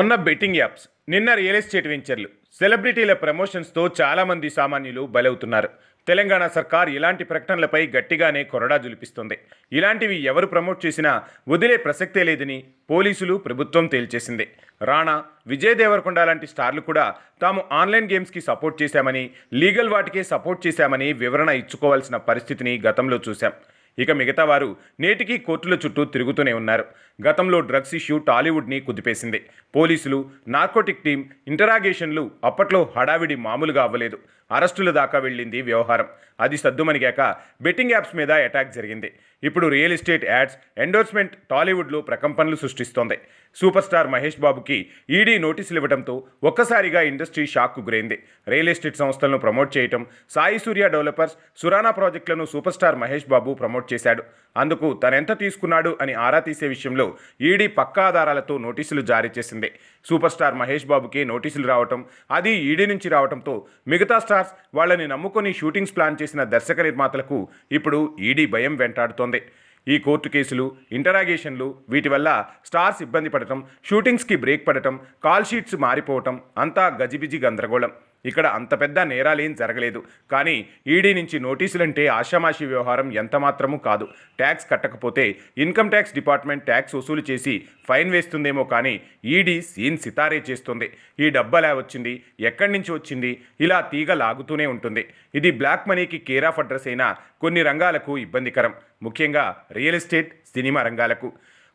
మొన్న betting apps నిన్న real estate వెంచర్లు సెలబ్రిటీల ప్రమోషన్స్తో చాలామంది సామాన్యులు బలవుతున్నారు. తెలంగాణ సర్కార్ ఇలాంటి ప్రకటనలపై గట్టిగానే కొరడా జులిపిస్తుంది. ఇలాంటివి ఎవరు ప్రమోట్ చేసినా వదిలే ప్రసక్తే లేదని పోలీసులు ప్రభుత్వం తేల్చేసింది. రాణా విజయ్ దేవరకొండ లాంటి స్టార్లు కూడా తాము ఆన్లైన్ గేమ్స్కి సపోర్ట్ చేశామని లీగల్ వాటికే సపోర్ట్ చేశామని వివరణ ఇచ్చుకోవాల్సిన పరిస్థితిని గతంలో చూశాం. ఇక మిగతా వారు నేటికి కోర్టుల చుట్టూ తిరుగుతూనే ఉన్నారు. గతంలో డ్రగ్స్ ఇష్యూ టాలీవుడ్ని కుదిపేసింది. పోలీసులు నార్కోటిక్ టీం ఇంటరాగేషన్లు అప్పట్లో హడావిడి మామూలుగా అవ్వలేదు. అరెస్టుల దాకా వెళ్ళింది వ్యవహారం. అది సద్దుమణిగాక బెట్టింగ్ యాప్స్ మీద అటాక్ జరిగింది. ఇప్పుడు రియల్ ఎస్టేట్ యాడ్స్ ఎండోర్స్మెంట్ టాలీవుడ్లో ప్రకంపనలు సృష్టిస్తోంది. సూపర్ స్టార్ మహేష్ బాబుకి ఈడీ నోటీసులు ఇవ్వడంతో ఒక్కసారిగా ఇండస్ట్రీ షాక్కు గురైంది. రియల్ ఎస్టేట్ సంస్థలను ప్రమోట్ చేయటం సాయి సూర్య డెవలపర్స్ సురానా ప్రాజెక్టులను super star Mahesh Babu promote చేశాడు. అందుకు తనెంత తీసుకున్నాడు అని ఆరా తీసే విషయంలో ఈడీ పక్కా ఆధారాలతో నోటీసులు జారీ చేసింది. సూపర్ స్టార్ మహేష్ బాబుకి నోటీసులు రావటం అది ఈడీ నుంచి రావటంతో మిగతా స్టార్స్ వాళ్ళని నమ్ముకొని షూటింగ్స్ ప్లాన్ చేసిన దర్శక నిర్మాతలకు ఇప్పుడు ఈడీ భయం వెంటాడుతోంది. ఈ కోర్టు కేసులు ఇంటరాగేషన్లు వీటి వల్ల స్టార్స్ ఇబ్బంది పడటం షూటింగ్స్కి బ్రేక్ పడటం కాల్ షీట్స్ మారిపోవటం అంతా గజిబిజి గందరగోళం. ఇక్కడ అంత పెద్ద నేరాలేం జరగలేదు. కానీ ఈడీ నుంచి నోటీసులంటే ఆషామాషి వ్యవహారం ఎంతమాత్రము కాదు. ట్యాక్స్ కట్టకపోతే ఇన్కమ్ ట్యాక్స్ డిపార్ట్మెంట్ ట్యాక్స్ వసూలు చేసి ఫైన్ వేస్తుందేమో కానీ ఈడీ సీన్ సితారే చేస్తుంది. ఈ డబ్బలా వచ్చింది ఎక్కడి నుంచి వచ్చింది? ఇలా తీగ లాగుతూనే ఉంటుంది. ఇది బ్లాక్ మనీకి కేర్ ఆఫ్ అడ్రస్ అయిన కొన్ని రంగాలకు ఇబ్బందికరం. ముఖ్యంగా రియల్ ఎస్టేట్ సినిమా రంగాలకు.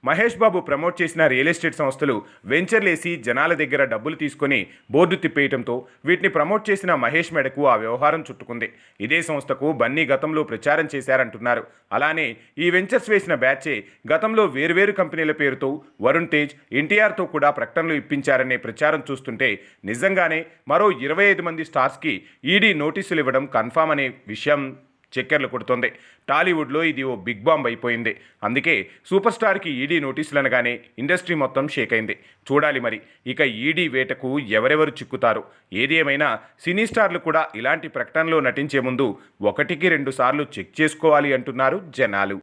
మహేష్ బాబు ప్రమోట్ చేసిన రియల్ ఎస్టేట్ సంస్థలు వెంచర్లేసి జనాల దగ్గర డబ్బులు తీసుకొని బోర్డు తిప్పేయటంతో వీటిని ప్రమోట్ చేసిన మహేష్ మెడకు ఆ వ్యవహారం చుట్టుకుంది. ఇదే సంస్థకు బన్నీ గతంలో ప్రచారం చేశారంటున్నారు. అలానే ఈ వెంచర్స్ వేసిన బ్యాచే గతంలో వేర్వేరు కంపెనీల పేరుతో వరుణ్ తేజ్ ఎన్టీఆర్తో కూడా ప్రకటనలు ఇప్పించారనే ప్రచారం చూస్తుంటే నిజంగానే మరో ఇరవై ఐదు మంది స్టార్స్కి ఈడీ నోటీసులు ఇవ్వడం కన్ఫామ్ అనే విషయం చక్కెర్లు కొడుతోంది. టాలీవుడ్లో ఇది ఓ బిగ్ బాంబ్ అయిపోయింది. అందుకే సూపర్ స్టార్కి ఈడీ నోటీసులు అనగానే ఇండస్ట్రీ మొత్తం షేక్ అయింది. చూడాలి మరి ఇక ఈడీ వేటకు ఎవరెవరు చిక్కుతారు? ఏది ఏమైనా సినీ స్టార్లు కూడా ఇలాంటి ప్రకటనలో నటించే ముందు ఒకటికి రెండు సార్లు చెక్ చేసుకోవాలి అంటున్నారు జనాలు.